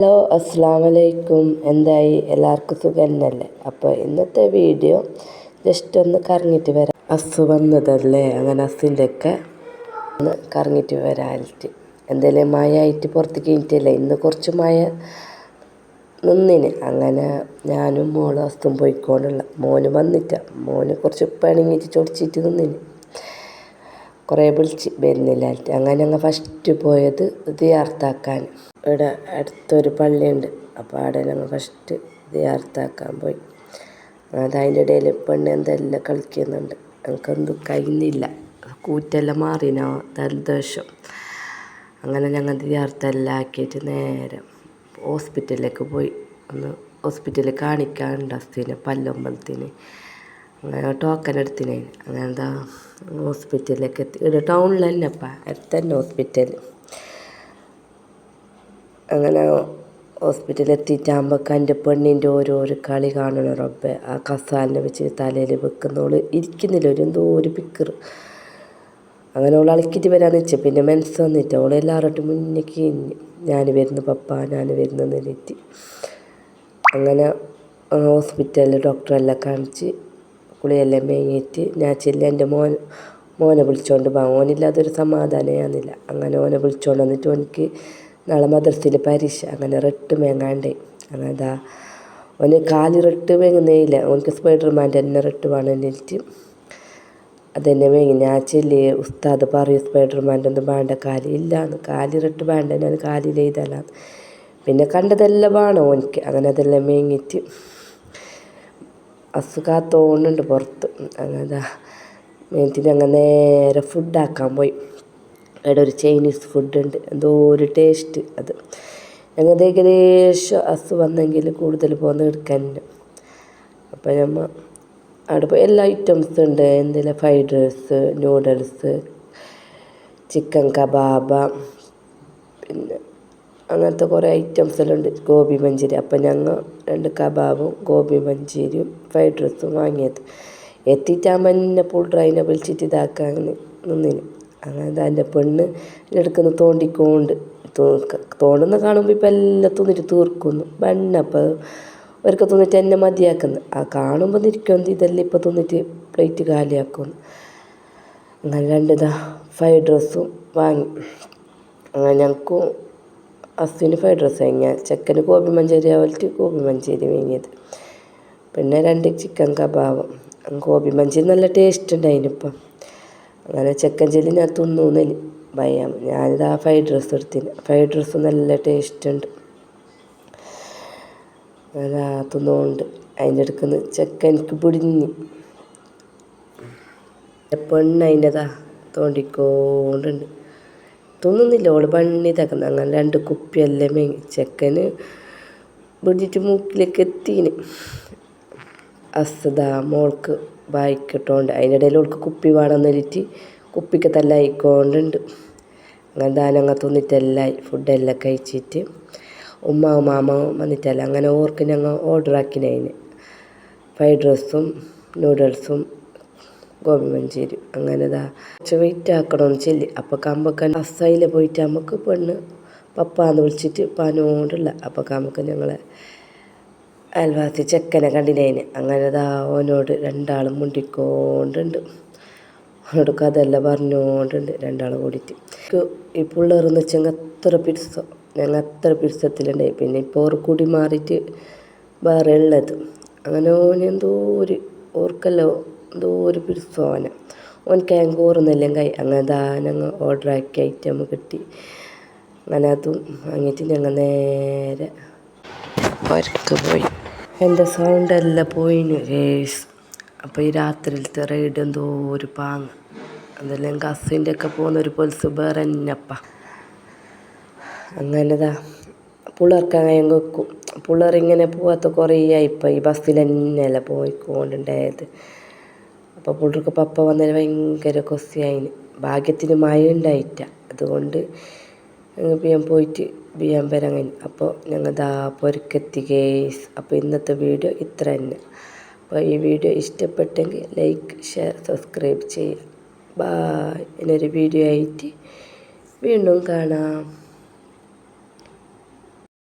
Hello അസ്സാം വലൈക്കും എന്തായി? എല്ലാവർക്കും സുഖന്നല്ലേ? അപ്പോൾ ഇന്നത്തെ വീഡിയോ ജസ്റ്റ് ഒന്ന് കറങ്ങിയിട്ട് വരാം. അസ് വന്നതല്ലേ? അങ്ങനെ അസിന്റെയൊക്കെ ഒന്ന് കറങ്ങിയിട്ട് വരാനായിട്ട്. എന്തെങ്കിലും മഴ ആയിട്ട് പുറത്ത് കഴിഞ്ഞിട്ടില്ല? ഇന്ന് കുറച്ച് മഴ നിന്നിന്. അങ്ങനെ ഞാനും മോളും അസ്തും പോയിക്കൊണ്ടുള്ള മോന് വന്നിട്ട. മോന് കുറച്ച് പണിങ്ങിയിട്ട് ചൊടിച്ചിട്ട് നിന്നിന്. കുറേ വിളിച്ച് വരുന്നില്ലായിട്ട് അങ്ങനെ ഞങ്ങൾ ഫസ്റ്റ് പോയത് ദിയാർത്താക്കാൻ ഇവിടെ അടുത്തൊരു പള്ളിയുണ്ട്. അപ്പോൾ അവിടെ ഞങ്ങൾ ഫസ്റ്റ് ദിയാർത്താക്കാൻ പോയി. അത് അതിന്റെ ഇടയിൽ പെണ്ണ് എന്തെല്ലാം കളിക്കുന്നുണ്ട്. ഞങ്ങൾക്കൊന്നും കഴിഞ്ഞില്ല. കൂറ്റെല്ലാം മാറിനോ? തലദോഷം അങ്ങനെ ഞങ്ങൾ ദിയാർത്തെല്ലാം ആക്കിയിട്ട് നേരെ ഹോസ്പിറ്റലിലേക്ക് പോയി. ഒന്ന് ഹോസ്പിറ്റലിൽ കാണിക്കാനുണ്ട് അസ്ഥിനെ പല്ലമ്പലത്തിന് ടോക്കൺ എടുത്തില്ലേ അതെന്താ ഹോസ്പിറ്റലിലേക്ക് എത്തി. ഇവിടെ ടൗണിലല്ലപ്പ തന്നെ തന്നെ ഹോസ്പിറ്റൽ അങ്ങനെ ഹോസ്പിറ്റലിൽ എത്തിയിട്ടാകുമ്പോൾ എന്റെ പെണ്ണിന്റെ ഓരോരോ കളി കാണണം റബ്ബെ ആ കസാലിനെ വെച്ച് തലയിൽ വെക്കുന്നോൾ ഇരിക്കുന്നില്ല ഒരു എന്തോ ഒരു പിക്കർ അങ്ങനെ അവൾ അളിക്കിട്ട് വരാന്ന് വെച്ചു പിന്നെ മെൻസ് വന്നിട്ട് അവൾ എല്ലാവരോട്ടും മുന്നേക്ക് ഞാൻ വരുന്നു പപ്പ ഞാൻ വരുന്നു എന്നിട്ട് അങ്ങനെ ഹോസ്പിറ്റലിൽ ഡോക്ടറെല്ലാം കാണിച്ച് കുളിയെല്ലാം മേങ്ങിയിട്ട് ഞാൻ ചെല്ലി എന്റെ മോൻ മോനെ വിളിച്ചോണ്ട് പോകാം ഓനില്ലാതൊരു സമാധാനമാകുന്നില്ല അങ്ങനെ ഓനെ വിളിച്ചോണ്ട് വന്നിട്ട് ഓനിക്ക് നാളെ മദ്രസയിൽ പരീക്ഷ. അങ്ങനെ റെട്ട് മേങ്ങാണ്ടേ. അങ്ങനെ അതാ ഓന് കാൽ റെട്ട് മേങ്ങുന്നേയില്ല. ഓനക്ക് സ്പൈഡർമാന്റെ തന്നെ റെട്ട് വേണം എന്നിട്ട് അതെന്നെ വേങ്ങി ഞാൻ ചെല്ലി ഉസ്താദ് പറയും സ്പൈഡർമാന്റെ ഒന്നും വേണ്ട കാലി. ഇല്ലാന്ന്. കാലി റെട്ട് വേണ്ട ഞാൻ കാലിൽ എഴുതലാന്ന് പിന്നെ കണ്ടതെല്ലാം വേണം ഓനിക്ക്. അങ്ങനെ അതെല്ലാം മേങ്ങിയിട്ട് അസുഖാത്തോണ്ടുണ്ട് പുറത്ത്. അങ്ങനെ മേത്തിന് അങ്ങ് നേരെ ഫുഡാക്കാൻ പോയി. അവിടെ ഒരു ചൈനീസ് ഫുഡുണ്ട് എന്തോ ഒരു ടേസ്റ്റ് അത്. ഞങ്ങൾക്ക് ഏകദേശം അസു വന്നെങ്കിൽ കൂടുതൽ പോകുന്ന എടുക്കാനുണ്ട് അപ്പോൾ നമ്മൾ അവിടെ പോയി എല്ലാ ഐറ്റംസ് ഉണ്ട്. എന്തെല്ലാം? Fried rice noodles chicken kebab പിന്നെ അങ്ങനത്തെ കുറേ ഐറ്റംസ് എല്ലാം ഉണ്ട്. ഗോബി മഞ്ചൂരി. അപ്പം ഞങ്ങൾ രണ്ട് കബാബും ഗോബി മഞ്ചൂരിയും ഫ്രൈഡ് റൈസും വാങ്ങിയത്. എത്തിയിട്ടാകുമ്പോൾ എന്നെ ഫുൾ ഡ്രൈനെ വിളിച്ചിട്ട് ഇതാക്കാൻ നിന്നിന്. അങ്ങനെ എന്റെ പെണ്ണ് എടുക്കുന്ന തോണ്ടിക്കൊണ്ട് തോണ്ടുന്ന കാണുമ്പോൾ ഇപ്പം എല്ലാം തിന്നിട്ട് തീർക്കുന്നു. ബണ്ണപ്പോൾ അവർക്ക് തിന്നിട്ട് എന്നെ മതിയാക്കുന്നു. ആ കാണുമ്പോൾ നിൽക്കുന്നത് ഇതെല്ലാം ഇപ്പോൾ തിന്നിട്ട് പ്ലേറ്റ് കാലിയാക്കുന്നു. അങ്ങനെ രണ്ടിതാ ഫ്രൈഡ് റൈസും വാങ്ങി. അങ്ങനെ ഞങ്ങൾക്കും അസുവിന് ഫ്രൈഡ് റൈസ് വാങ്ങിയ. ചെക്കന് ഗോബി മഞ്ചേരി ആവലിട്ട് ഗോബി മഞ്ചേരി വാങ്ങിയത്. പിന്നെ രണ്ട് ചിക്കൻ കബാബ്. ഗോബി മഞ്ചേരി നല്ല ടേസ്റ്റ് ഉണ്ട് അതിനിപ്പം അങ്ങനെ ചെക്കൻ ചെല്ലി ഞാൻ തിന്നൂന്നില്ല ഭയം. ഞാനിത് ആ ഫ്രൈഡ് റൈസ് എടുത്തിന്. ഫ്രൈഡ് റൈസ് നല്ല ടേസ്റ്റ് ഉണ്ട്. അതാ തിന്നുകൊണ്ട് അതിന്റെ അടുക്കുന്ന ചെക്കൻ എനിക്ക് പിടിഞ്ഞ്. പെണ്ണ് അതിന്റെതാ തോണ്ടിക്കോണ്ടുണ്ട്. തിന്നുന്നില്ല ഓൾ പണി തക്കുന്ന അങ്ങനെ രണ്ട് കുപ്പിയെല്ലാം മേങ്ങി ചെക്കന് പിടിച്ചിട്ട് മൂക്കിലേക്ക് എത്തിന്. അസദാ മോൾക്ക് വായിക്കിട്ടോണ്ട് അതിന്റെ ഇടയിൽ ഓൾക്ക് കുപ്പി വേണം എന്നിട്ട് കുപ്പിക്ക് തല്ലായിക്കൊണ്ടുണ്ട് അങ്ങനെ ദാനങ്ങ തോന്നിട്ടെല്ലായി ഫുഡെല്ലാം കഴിച്ചിട്ട് ഉമ്മാവും മാമാവും വന്നിട്ടല്ല അങ്ങനെ ഓർക്ക് ഞങ്ങൾ ഓർഡർ ആക്കിനതിന് ഫ്രൈഡ് റൈസും നൂഡിൽസും ഗോബി മഞ്ചേരി അങ്ങനെ ഇതാ കുറച്ച് വെയിറ്റ് ആക്കണമെന്ന് ചെല്ലി. അപ്പോൾ കമ്പക്കൻ അസയിൽ പോയിട്ട് നമുക്ക് പെണ്ണ് പപ്പാന്ന് വിളിച്ചിട്ട് പനോണ്ടുള്ള അപ്പോൾ കമ്പക്കൻ ഞങ്ങളെ അയൽവാസി ചെക്കനെ കണ്ടിനേന് അങ്ങനെ ഇതാ ഓനോട് രണ്ടാളും മുണ്ടിക്കോണ്ടുണ്ട്. അവനോട് കഥയെല്ലാം പറഞ്ഞുകൊണ്ടുണ്ട് രണ്ടാളും കൂടിയിട്ട്. ഈ പിള്ളേർന്ന് വെച്ചാൽ അത്ര പിരിസോ ഞങ്ങൾ അത്ര പിരിസത്തിലുണ്ടായി പിന്നെ ഇപ്പോൾ ഓർ കൂടി മാറിയിട്ട് വേറെ ഉള്ളത് അങ്ങനെ ഓനെന്തോ ഒരു ഓർക്കല്ലോ എന്തോ ഒരു പിരിസം ഓൻ ഞങ്ങൾക്ക് ഓർന്നെല്ലാം കൈ അങ്ങനെ ദാനങ്ങ് ആക്കിയ ഐറ്റം കിട്ടി. അങ്ങനെ അതും വാങ്ങിയിട്ട് ഞങ്ങൾ നേരെ പുരക്ക് പോയി. എന്റെ സൗണ്ട് എല്ലാം പോയിന് രേസ് അപ്പോൾ ഈ രാത്രിയിലത്തെ റൈഡ് എന്തോ ഒരു പാങ്ങ്. അതെല്ലാം കസിന്റെ ഒക്കെ പോകുന്ന ഒരു പൊലിസ് വേറെ തന്നെയപ്പ. അങ്ങനെതാ പിള്ളേർക്ക് അങ്ങനെ വെക്കും. പിള്ളേർ ഇങ്ങനെ പോകാത്ത കുറേ ആയിപ്പോൾ ഈ ബസ്സിൽ തന്നെയല്ല പോയിക്കൊണ്ടുണ്ടായത്. അപ്പോൾ പുള്ളിക്ക് പപ്പ വന്നതിന് ഭയങ്കര കൊസിയായിന്. ഭാഗ്യത്തിന് മഴ ഉണ്ടായിട്ട അതുകൊണ്ട് ഞാൻ പോയിട്ട് ബിയാൻ വരാൻ അപ്പോൾ ഞങ്ങൾ ദാ പൊരുക്കെത്തി കേസ് അപ്പോൾ ഇന്നത്തെ വീഡിയോ ഇത്ര തന്നെ. അപ്പോൾ ഈ വീഡിയോ ഇഷ്ടപ്പെട്ടെങ്കിൽ ലൈക്ക് ഷെയർ സബ്സ്ക്രൈബ് ചെയ്യുക ബായ് ഇനൊരു വീഡിയോ ആയിട്ട് വീണ്ടും കാണാം.